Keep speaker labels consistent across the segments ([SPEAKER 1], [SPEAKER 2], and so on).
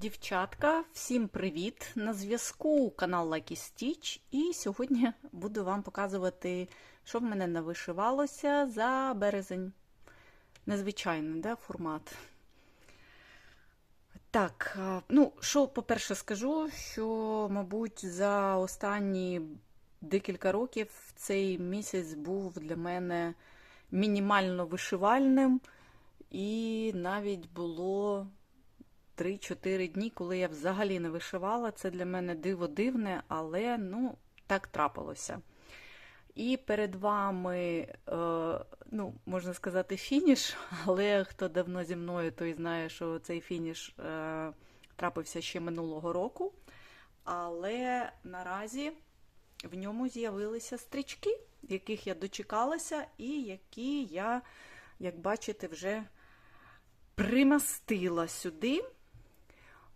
[SPEAKER 1] Дівчатка, всім привіт! На зв'язку канал Lucky Stitch і сьогодні буду вам показувати, що в мене навишивалося за березень. Незвичайний да, формат. Так, ну, що, по-перше, скажу, що, мабуть, за останні декілька років цей місяць був для мене мінімально вишивальним, і навіть було 3-4 дні, коли я взагалі не вишивала. Це для мене диво дивне, але ну, так трапилося. І перед вами, е, ну, можна сказати, фініш, але хто давно зі мною, той знає, що цей фініш е, трапився ще минулого року. Але наразі в ньому з'явилися стрічки, яких я дочекалася, і які я, як бачите, вже примастила сюди.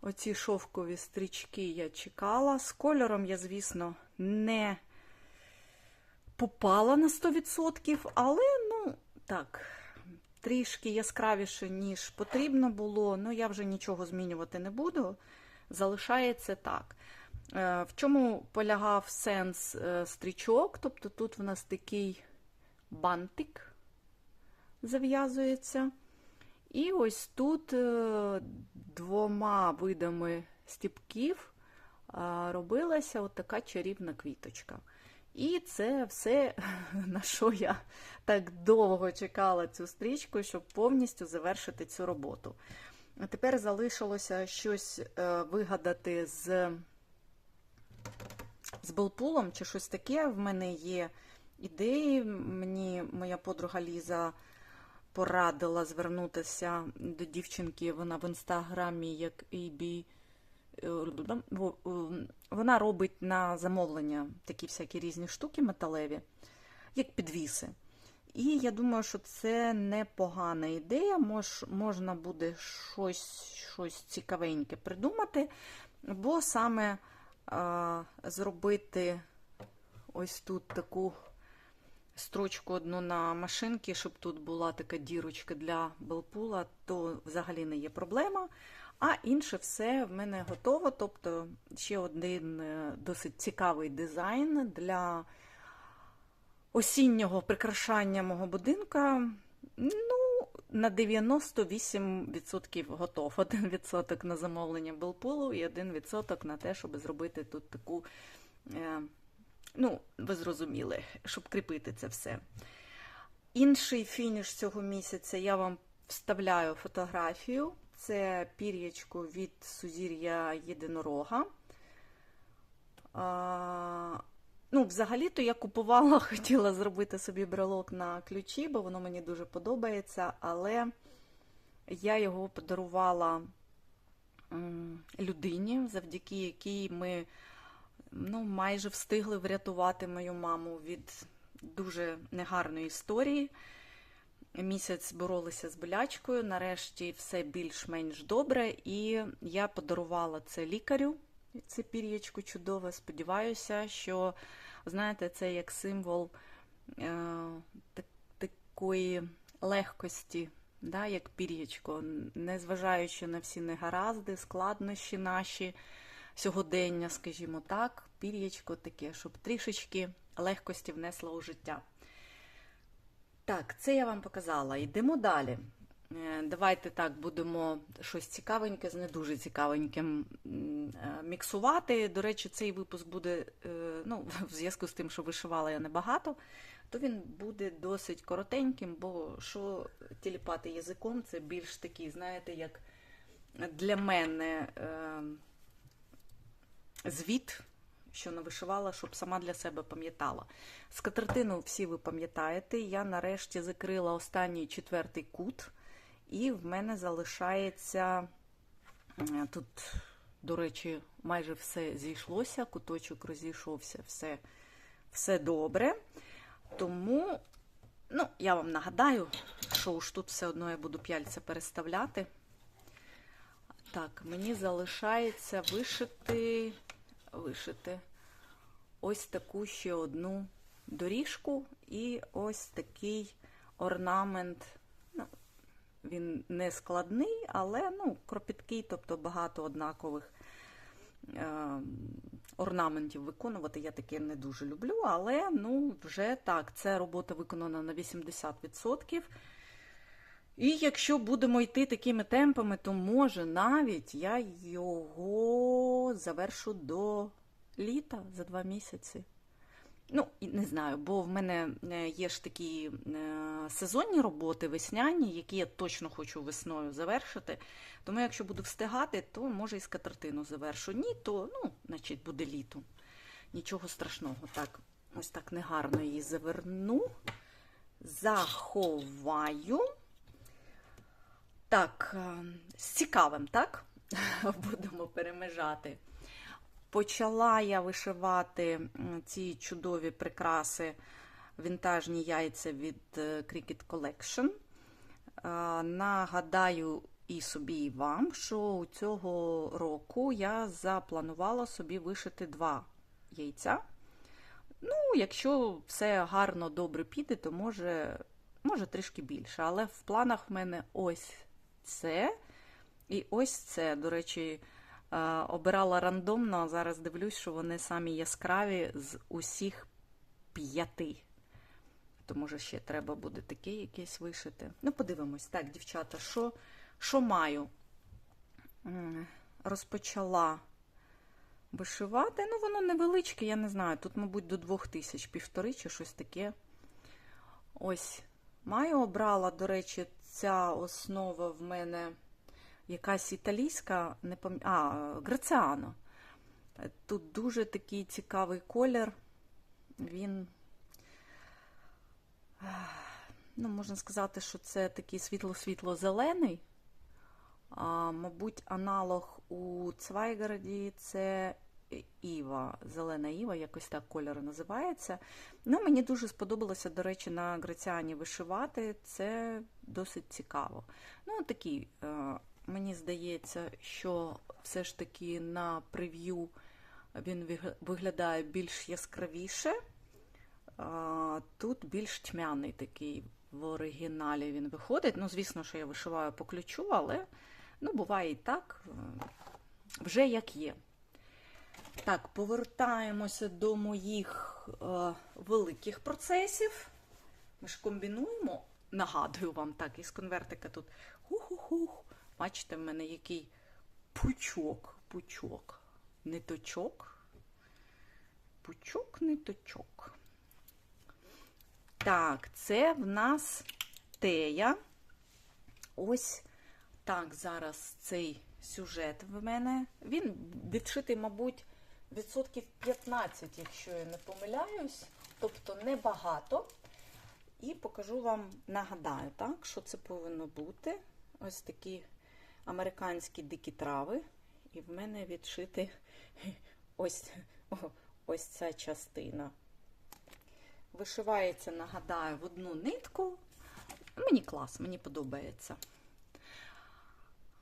[SPEAKER 1] Оці шовкові стрічки я чекала. З кольором я, звісно, не попала на 100%, але, ну, так, трішки яскравіше, ніж потрібно було. Ну, я вже нічого змінювати не буду. Залишається так. Е, В чому полягав сенс е, стрічок? Тобто тут в нас такий бантик зав'язується. І ось тут е, двома видами стіпків робилася от така чарівна квіточка. І це все, на що я так довго чекала цю стрічку, щоб повністю завершити цю роботу. Тепер залишилося щось е, вигадати з з белпулом чи щось таке. В мене є ідеї. Мені моя подруга Ліза порадила звернутися до дівчинки. Вона в інстаграмі, як AB. Вона робить на замовлення такі всякі різні штуки металеві, як підвіси. І я думаю, що це непогана ідея. Мож, можна буде щось щось цікавеньке придумати, бо саме а, зробити ось тут таку строчку одну на машинки, щоб тут була така дірочка для белпула, то взагалі не є проблема. А інше все в мене готово. Тобто ще один е, досить цікавий дизайн для осіннього прикрашання мого будинка. Ну, на 98% готов. 1% на замовлення белпулу і 1% на те, щоб зробити тут таку. Ну, ви зрозуміли, щоб кріпити це все. Інший фініш цього місяця я вам вставляю фотографію. Це пір'ячко від сузір'я єдинорога. А, ну, Взагалі-то я купувала, хотіла зробити собі брелок на ключі, бо воно мені дуже подобається, але я його подарувала людині, завдяки якій ми ну, майже встигли врятувати мою маму від дуже негарної історії. Місяць боролися з болячкою, нарешті все більш-менш добре, і я подарувала це лікарю, це пір'ячко чудове. Сподіваюся, що, знаєте, це як символ е, такої легкості, да, як пір'ячко, незважаючи на всі негаразди, складнощі наші сьогодення, скажімо так, пір'ячко таке, щоб трішечки легкості внесло у життя. Так, це я вам показала. Йдемо далі. Е, давайте так будемо щось цікавеньке з не дуже цікавеньким е, міксувати. До речі, цей випуск буде, е, ну, в зв'язку з тим, що вишивала я небагато, то він буде досить коротеньким, бо що тіліпати язиком, це більш такий, знаєте, як для мене звіт, що навишивала, щоб сама для себе пам'ятала. Скатертину всі ви пам'ятаєте, я нарешті закрила останній четвертий кут, і в мене залишається е, тут, до речі, майже все зійшлося, куточок розійшовся, все, все добре. Тому, ну, я вам нагадаю, що ж тут все одно я буду п'яльця переставляти. Так, мені залишається вишити вишити ось таку ще одну доріжку і ось такий орнамент. Ну, він не складний, але ну, кропіткий, тобто багато однакових е, орнаментів виконувати. Я таке не дуже люблю, але ну, вже так, це робота виконана на 80%. І якщо будемо йти такими темпами, то може навіть я його завершу до літа за два місяці. Ну, не знаю, бо в мене е, є ж такі е, сезонні роботи, весняні, які я точно хочу весною завершити. Тому якщо буду встигати, то може і скатертину завершу. Ні, то ну, значить, буде літо. Нічого страшного. Так, ось так негарно її заверну, заховаю. Так, е, з цікавим, так? Будемо перемежати. Почала я вишивати ці чудові прикраси вінтажні яйця від е, Cricut Collection. Е, Нагадаю і собі, і вам, що цього року я запланувала собі вишити два яйця. Ну, якщо все гарно, добре піде, то може, може трішки більше. Але в планах в мене ось це і ось це. До речі, е, обирала рандомно, а зараз дивлюсь, що вони самі яскраві з усіх п'яти. То, може, ще треба буде таке якесь вишити. Ну, подивимось. Так, дівчата, що, що маю? Розпочала вишивати. Ну, воно невеличке, я не знаю. Тут, мабуть, до двох тисяч, півтори чи щось таке. Ось. Маю обрала, до речі, ця основа в мене якась італійська, не пам... а, Граціано. Тут дуже такий цікавий колір. Він, ну, можна сказати, що це такий світло-світло-зелений. А, мабуть, аналог у Цвайгороді це Іва, зелена Іва, якось так кольор називається. Ну, мені дуже сподобалося, до речі, на Граціані вишивати. Це досить цікаво. Ну, такий, е, мені здається, що все ж таки на прев'ю він виглядає більш яскравіше. Тут більш тьмяний такий в оригіналі він виходить. Ну, звісно, що я вишиваю по ключу, але ну, буває і так, е, вже як є. Так, повертаємося до моїх е, великих процесів. Ми ж комбінуємо, нагадую вам, так, із конвертика тут хух-хух-хух. Бачите, в мене який пучок, пучок, ниточок. Пучок, ниточок. Так, це в нас тея. Ось так зараз цей сюжет в мене. Він відшитий, мабуть, відсотків 15, якщо я не помиляюсь, тобто небагато. І покажу вам, нагадаю, так, що це повинно бути. Ось такі американські дикі трави. І в мене відшити ось, ось ця частина. Вишивається, нагадаю, в одну нитку. Мені клас, мені подобається.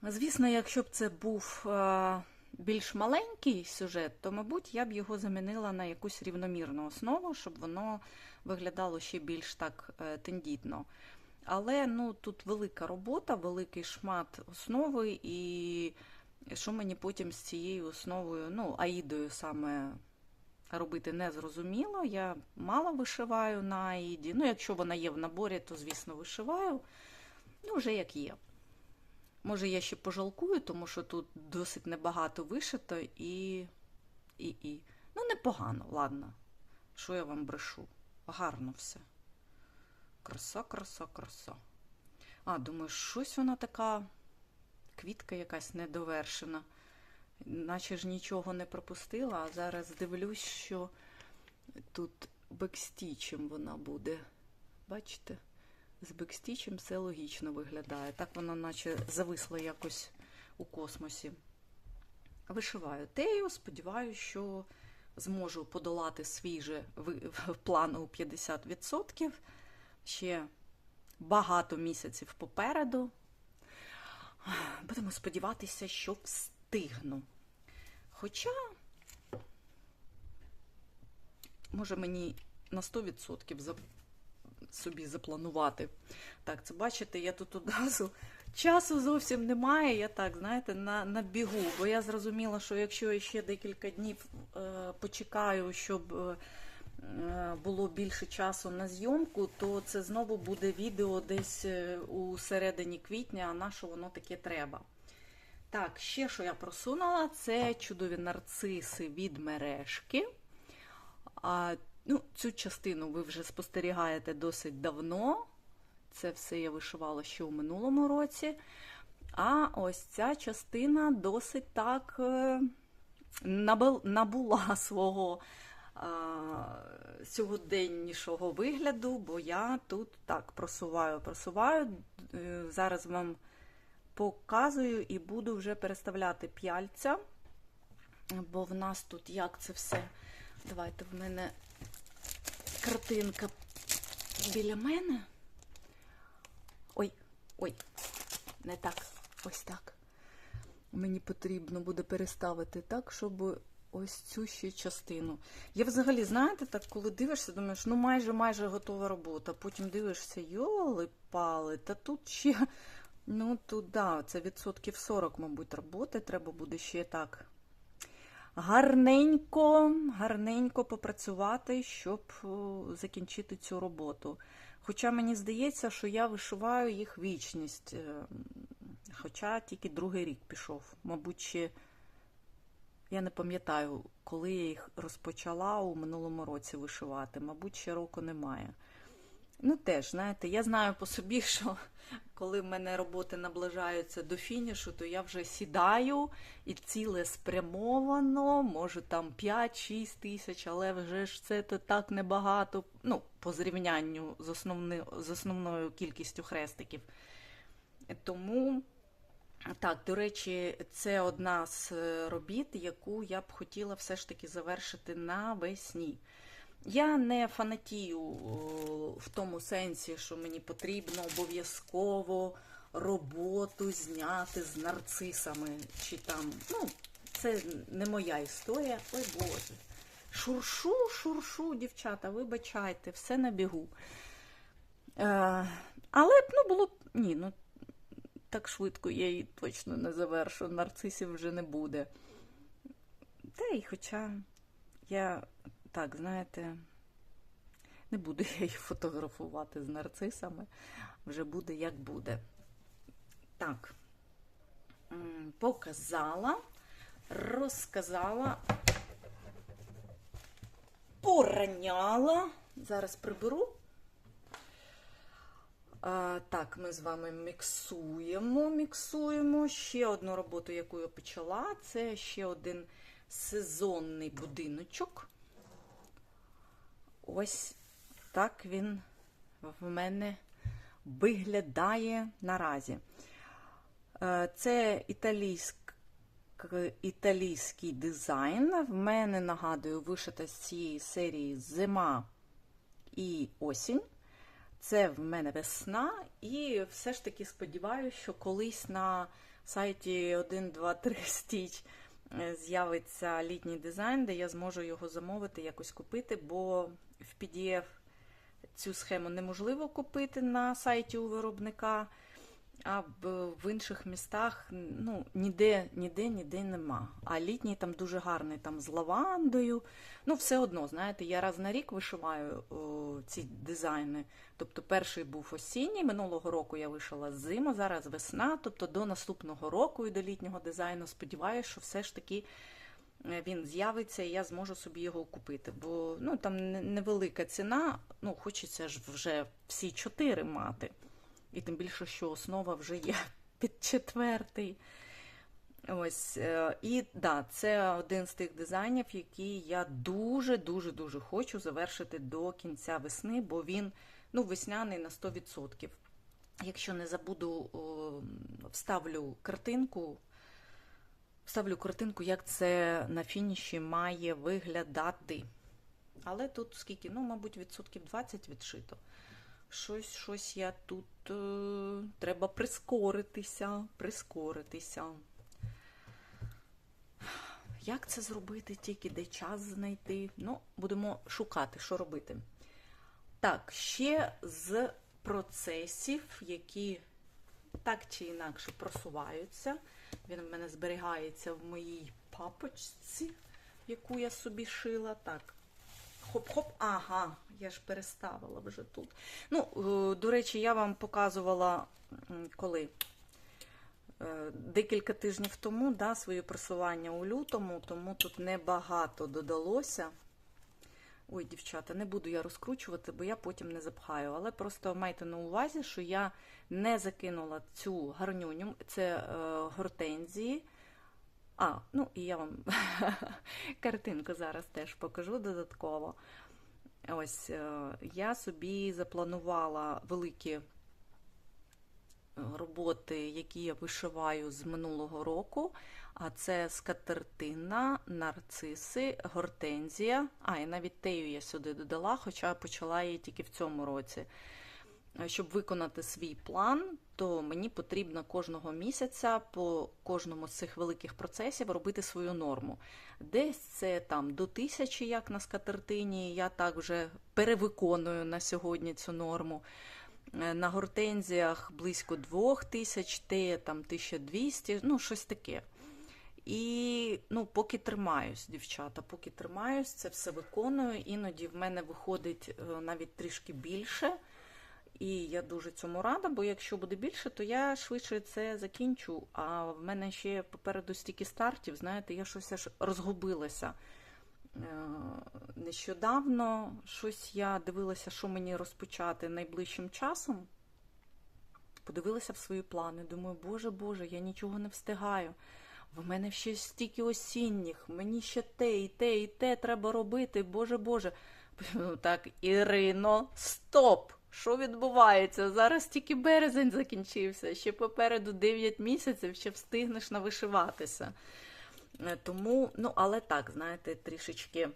[SPEAKER 1] Звісно, якщо б це був е, більш маленький сюжет, то, мабуть, я б його замінила на якусь рівномірну основу, щоб воно виглядало ще більш так е, тендітно. Але ну, тут велика робота, великий шмат основи, і що мені потім з цією основою, ну, аїдою саме робити не зрозуміло. Я мало вишиваю на аїді. Ну, якщо вона є в наборі, то, звісно, вишиваю. Ну, вже як є. Може, я ще пожалкую, тому що тут досить небагато вишито і. і, і. Ну, непогано, ладно. Що я вам брешу? Гарно все. Краса, краса, краса. А, думаю, щось вона така квітка якась недовершена. Наче ж нічого не пропустила, а зараз дивлюсь, що тут бекстічем вона буде. Бачите? З бекстічем все логічно виглядає. Так вона наче зависла якось у космосі. Вишиваю тею, сподіваюся, що зможу подолати свій же план у 50%. Ще багато місяців попереду. Будемо сподіватися, що встигну. Хоча, може, мені на 100% за- собі запланувати. Так, це бачите, я тут одразу часу зовсім немає. Я так, знаєте, на, на бігу. Бо я зрозуміла, що якщо я ще декілька днів е, почекаю, щоб е, було більше часу на зйомку, то це знову буде відео десь е, у середині квітня, а на що воно таке треба. Так, ще що я просунула, це чудові нарциси від мережки. Ну, Цю частину ви вже спостерігаєте досить давно. Це все я вишивала ще у минулому році. А ось ця частина досить так е, набула свого сьогоденнішого вигляду, бо я тут так просуваю, просуваю. Е, Зараз вам показую і буду вже переставляти п'яльця, бо в нас тут як це все. Давайте в мене картинка біля мене. Ой, ой, не так, ось так. Мені потрібно буде переставити так, щоб ось цю ще частину. Я взагалі, знаєте, так, коли дивишся, думаєш, ну майже майже готова робота. Потім дивишся, йоли пали, та тут ще, ну тут, да, це відсотків 40, мабуть, роботи. Треба буде ще так гарненько, гарненько попрацювати, щоб закінчити цю роботу. Хоча мені здається, що я вишиваю їх вічність. е, Хоча тільки другий рік пішов. Мабуть, ще я не пам'ятаю, коли я їх розпочала у минулому році вишивати. Мабуть, ще року немає. Ну, теж, знаєте, я знаю по собі, що коли в мене роботи наближаються до фінішу, то я вже сідаю і ціле спрямовано, може там 5-6 тисяч, але вже ж це так небагато, ну, по зрівнянню з, основни, з основною кількістю хрестиків. Тому, так, до речі, це одна з е, робіт, яку я б хотіла все ж таки завершити навесні. Я не фанатію в тому сенсі, що мені потрібно обов'язково роботу зняти з нарцисами. Чи там, ну, це не моя історія. Ой Боже. Шуршу, шуршу, дівчата, вибачайте, все на бігу. Е, але б, ну, було б. Ні, ну так швидко я її точно не завершу. Нарцисів вже не буде. Та й хоча я так, знаєте, не буду я їх фотографувати з нарцисами, вже буде як буде. Так, показала, розказала, пораняла. Зараз приберу. А, так, ми з вами міксуємо, міксуємо. Ще одну роботу, яку я почала, це ще один сезонний будиночок. Ось так він в мене виглядає наразі. Е, Це італійськ, італійський дизайн. В мене, нагадую, вишита з цієї серії зима і осінь. Це в мене весна, і все ж таки сподіваюся, що колись на сайті 1, 2, 3 стіч з'явиться літній дизайн, де я зможу його замовити, якось купити, бо в PDF цю схему неможливо купити на сайті у виробника, а в інших містах ну, ніде, ніде, ніде нема. А літній там дуже гарний там з лавандою. Ну, все одно, знаєте, я раз на рік вишиваю о, ці дизайни. Тобто перший був осінній, минулого року я вишила зима, зараз весна. Тобто до наступного року і до літнього дизайну сподіваюся, що все ж таки е, він з'явиться і я зможу собі його купити. Бо ну, там невелика ціна, ну, хочеться ж вже всі чотири мати. І тим більше, що основа вже є під четвертий. Ось, е, і да, це один з тих дизайнів, який я дуже-дуже дуже хочу завершити до кінця весни, бо він ну, весняний на 100%. Якщо не забуду, вставлю картинку, вставлю картинку, як це на фініші має виглядати. Але тут скільки? Ну, мабуть, відсотків 20 відшито. Щось, щось я тут е, треба прискоритися, прискоритися. Як це зробити, тільки де час знайти? Ну, будемо шукати, що робити. Так, ще з процесів, які так чи інакше просуваються. Він в мене зберігається в моїй папочці, яку я собі шила. Так. Хоп-хоп, ага, я ж переставила вже тут. Ну, е, до речі, я вам показувала коли? Е, Декілька тижнів тому да, своє просування у лютому, тому тут небагато додалося. Ой, дівчата, не буду я розкручувати, бо я потім не запхаю. Але просто майте на увазі, що я не закинула цю гарнюню, це е, гортензії. А, ну і я вам картинку зараз теж покажу додатково. Ось е, я собі запланувала великі роботи, які я вишиваю з минулого року. А це скатертина, нарциси, гортензія. А, і навіть тею я сюди додала, хоча почала її тільки в цьому році. Е, Щоб виконати свій план, то мені потрібно кожного місяця по кожному з цих великих процесів робити свою норму. Десь це там до тисячі, як на скатертині, я так вже перевиконую на сьогодні цю норму. Е, На гортензіях близько 2000, те там 1200, ну щось таке. І ну, поки тримаюсь, дівчата, поки тримаюсь, це все виконую. Іноді в мене виходить е, навіть трішки більше. І я дуже цьому рада, бо якщо буде більше, то я швидше це закінчу. А в мене ще попереду стільки стартів, знаєте, я щось аж розгубилася. Е, Нещодавно щось я дивилася, що мені розпочати найближчим часом. Подивилася в свої плани. Думаю, боже Боже, я нічого не встигаю. В мене ще стільки осінніх, мені ще те, і те, і те треба робити. Боже Боже. Так, Ірино, стоп! Що відбувається? Зараз тільки березень закінчився, ще попереду 9 місяців, ще встигнеш навишиватися. Е, Тому, ну, але так, знаєте, трішечки.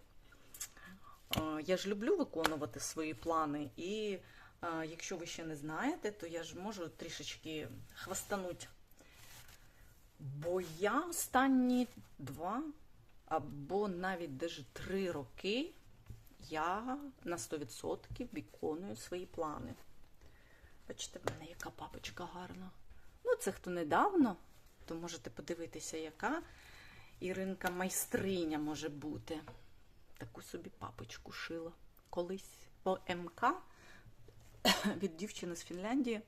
[SPEAKER 1] е, Я ж люблю виконувати свої плани, і е, якщо ви ще не знаєте, то я ж можу трішечки хвастануть. Бо я останні два або навіть даже три роки я на 100% виконую свої плани. Бачите, в мене яка папочка гарна. Ну, це хто недавно, то можете подивитися, яка Іринка майстриня може бути. Таку собі папочку шила. Колись по МК від дівчини з Фінляндії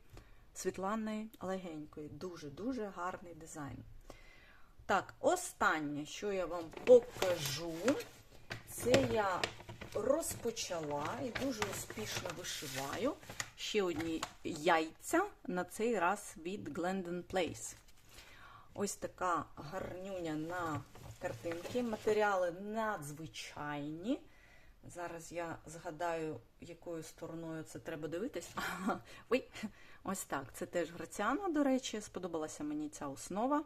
[SPEAKER 1] Світлани Легенької. Дуже-дуже гарний дизайн. Так, останнє, що я вам покажу, це я розпочала і дуже успішно вишиваю ще одні яйця, на цей раз від Glendon Place. Ось така гарнюня на картинки. Матеріали надзвичайні. Зараз я згадаю, якою стороною це треба дивитись. Ой, ось так. Це теж граціана, до речі, сподобалася мені ця основа.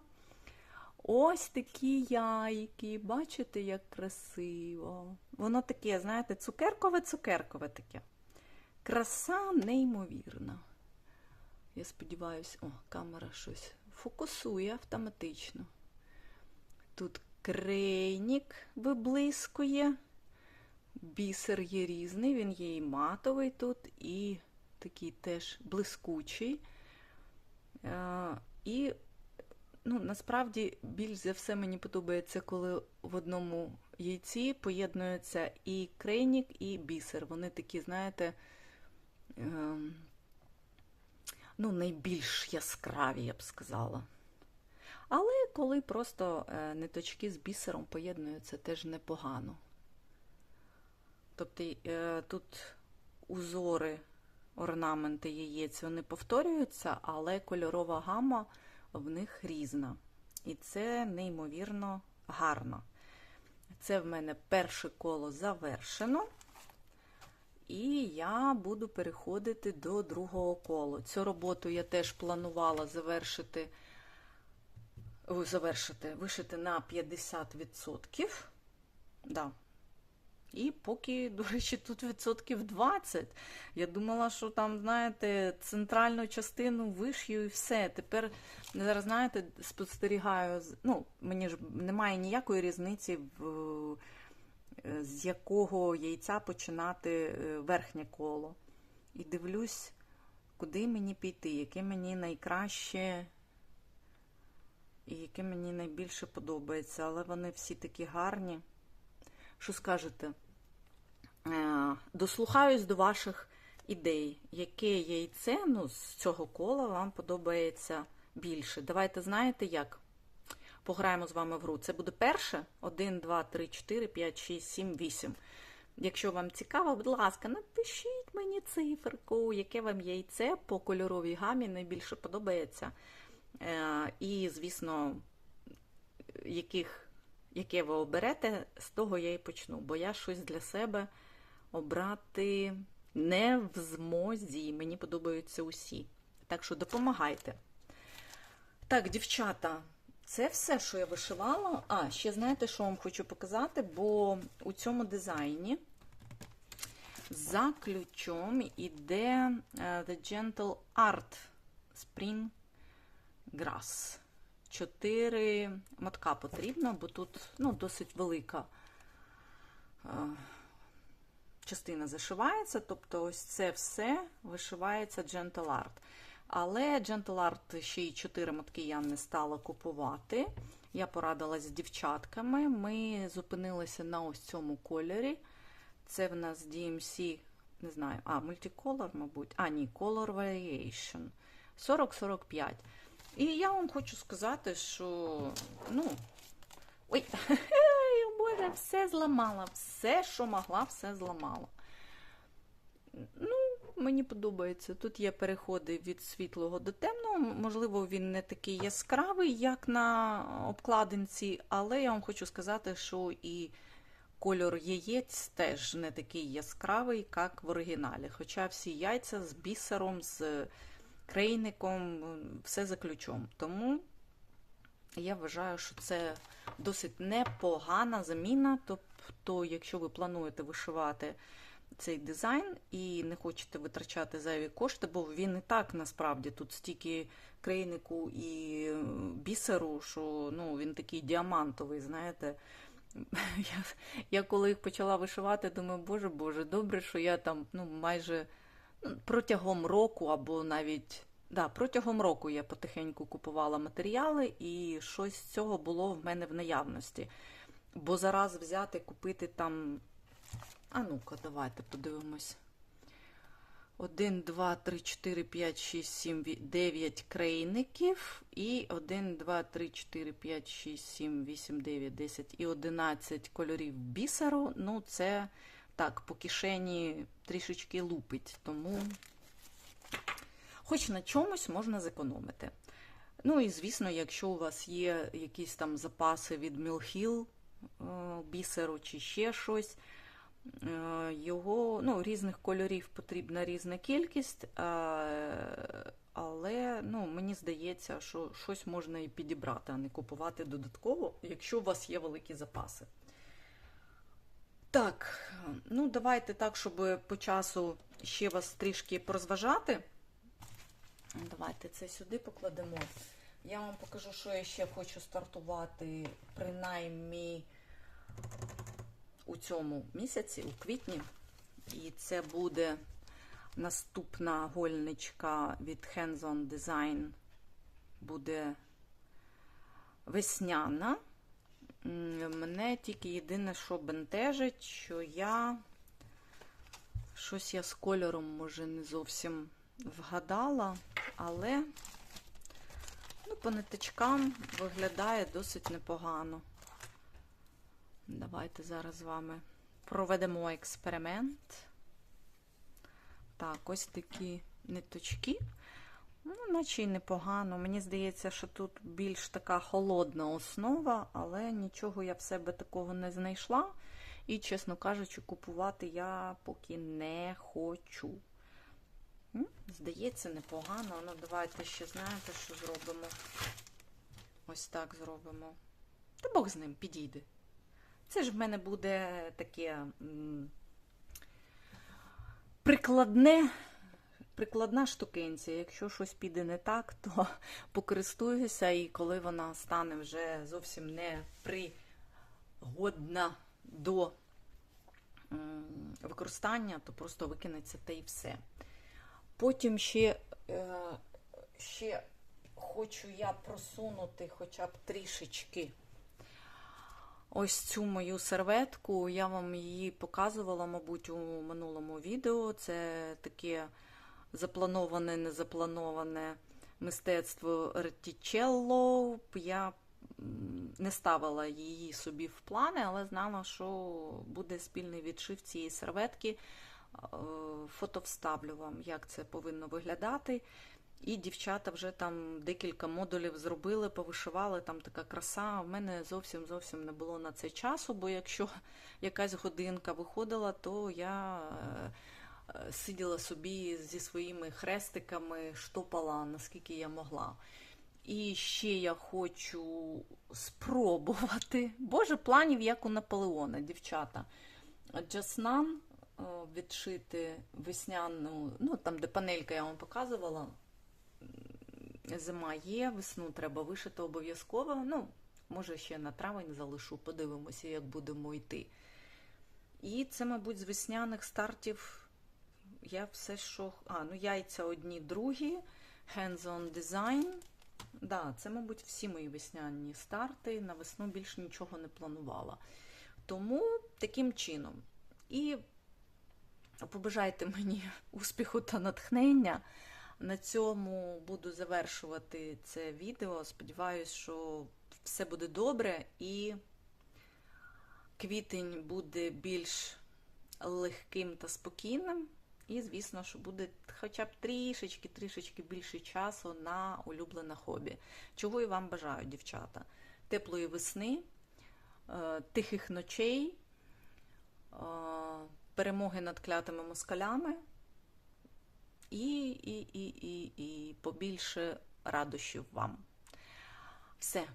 [SPEAKER 1] Ось такі яйки. Бачите, як красиво. Воно таке, знаєте, цукеркове-цукеркове таке. Краса неймовірна. Я сподіваюся, о, камера щось фокусує автоматично. Тут крейнік виблискує. Бісер є різний, він є і матовий тут, і такий теж блискучий. Е, І ну, насправді більш за все мені подобається, коли в одному яйці поєднуються і крейнік, і бісер. Вони такі, знаєте, ем, ну, найбільш яскраві, я б сказала. Але коли просто е, ниточки з бісером поєднуються, теж непогано. Тобто е, тут узори, орнаменти яєць, вони повторюються, але кольорова гама в них різна. І це неймовірно гарно. Це в мене перше коло завершено. І я буду переходити до другого колу. Цю роботу я теж планувала завершити, завершити вишити на 50%. Да. І поки, до речі, тут відсотків 20. Я думала, що там, знаєте, центральну частину вишью і все. Тепер зараз, знаєте, спостерігаю, ну, мені ж немає ніякої різниці, в, е, з якого яйця починати е, верхнє коло. і дивлюсь, куди мені піти, яке мені найкраще і яке мені найбільше подобається. Але вони всі такі гарні. Що скажете? Е, Дослухаюсь до ваших ідей, яке яйце ну, з цього кола вам подобається більше. Давайте знаєте як? Пограємо з вами в гру. Це буде перше. 1, 2, 3, 4, 5, 6, 7, 8. Якщо вам цікаво, будь ласка, напишіть мені циферку, яке вам яйце по кольоровій гамі найбільше подобається. Е, І, звісно, яких, яке ви оберете, з того я і почну. Бо я щось для себе обрати не в змозі. Мені подобаються усі. Так що допомагайте. Так, дівчата, це все, що я вишивала. А, ще знаєте, що вам хочу показати, бо у цьому дизайні за ключом іде е, The Gentle Art Spring Grass. Чотири мотка потрібно, бо тут ну, досить велика е, частина зашивається. Тобто, ось це все вишивається Gentle Art. Але Gentle Art ще й 4 мотки я не стала купувати. Я порадилась з дівчатками. Ми зупинилися на ось цьому кольорі. Це в нас DMC, не знаю, а, Multicolor, мабуть. А, ні, Color Variation. 40-45. І я вам хочу сказати, що, ну, ой, Боже, все зламала. Все, що могла, все зламала. Ну, мені подобається. Тут є переходи від світлого до темного. Можливо, він не такий яскравий, як на обкладинці, але я вам хочу сказати, що і кольор яєць теж не такий яскравий, як в оригіналі. Хоча всі яйця з бісером, з крейником, все за ключом. Тому я вважаю, що це досить непогана заміна. Тобто, якщо ви плануєте вишивати цей дизайн і не хочете витрачати зайві кошти, бо він і так насправді тут стільки крейнику і бісеру, що ну, він такий діамантовий, знаєте. Я, я коли їх почала вишивати, думаю, боже Боже, добре, що я там ну, майже протягом року або навіть да, протягом року я потихеньку купувала матеріали, і щось з цього було в мене в наявності. Бо зараз взяти, купити там. А ну-ка, давайте подивимось. 1, 2, 3, 4, 5, 6, 7, 9 крейників. І 1, 2, 3, 4, 5, 6, 7, 8, 9, 10 і 11 кольорів бісеру. Ну, це так, по кишені трішечки лупить. Тому, хоч на чомусь можна зекономити. Ну і, звісно, якщо у вас є якісь там запаси від Мілхіл бісеру чи ще щось. Його ну, різних кольорів потрібна різна кількість, але ну, мені здається, що щось можна і підібрати, а не купувати додатково, якщо у вас є великі запаси. Так, ну давайте так, щоб по часу ще вас трішки порозважати. Давайте це сюди покладемо. Я вам покажу, що я ще хочу стартувати, принаймні у цьому місяці, у квітні. І це буде наступна гольничка від Hands On Design. Буде весняна. Мене тільки єдине, що бентежить, що я щось я з кольором, може, не зовсім вгадала, але ну, по ниточкам виглядає досить непогано. Давайте зараз з вами проведемо експеримент. Так, ось такі ниточки. Ну, наче й непогано. Мені здається, що тут більш така холодна основа, але нічого я в себе такого не знайшла. І, чесно кажучи, купувати я поки не хочу. Здається, непогано. Ну, давайте ще знаєте, що зробимо. Ось так зробимо. Та Бог з ним підійде. Це ж в мене буде таке прикладне, прикладна штукенція. Якщо щось піде не так, то покористуюся, і коли вона стане вже зовсім не пригодна до використання, то просто викинеться та і все. Потім ще, е, ще хочу я просунути хоча б трішечки. Ось цю мою серветку. Я вам її показувала, мабуть, у минулому відео. Це таке заплановане, незаплановане мистецтво Ретічелло. Я не ставила її собі в плани, але знала, що буде спільний відшив цієї серветки. Е, Фото вставлю вам, як це повинно виглядати. І дівчата вже там декілька модулів зробили, повишивали, там така краса. В мене зовсім зовсім не було на це часу, бо якщо якась годинка виходила, то я е, сиділа собі зі своїми хрестиками, штопала, наскільки я могла. І ще я хочу спробувати. Боже, планів як у Наполеона, дівчата. Джаснан е, відшити весняну, ну там, де панелька я вам показувала. Зима є, весну треба вишити обов'язково. Ну, може, ще на травень залишу, подивимося, як будемо йти. І це, мабуть, з весняних стартів я все, що. А, ну яйця одні, другі, hands-on design. Да, це, мабуть, всі мої весняні старти. На весну більше нічого не планувала. Тому таким чином. І побажайте мені успіху та натхнення. На цьому буду завершувати це відео. Сподіваюсь, що все буде добре і квітень буде більш легким та спокійним. І, звісно, що буде хоча б трішечки, трішечки більше часу на улюблене хобі. Чого і вам бажаю, дівчата. Теплої весни, е, тихих ночей, е, перемоги над клятими москалями і, і, і, і, і побільше радощів вам. Все.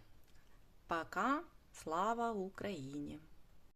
[SPEAKER 1] Пока. Слава Україні!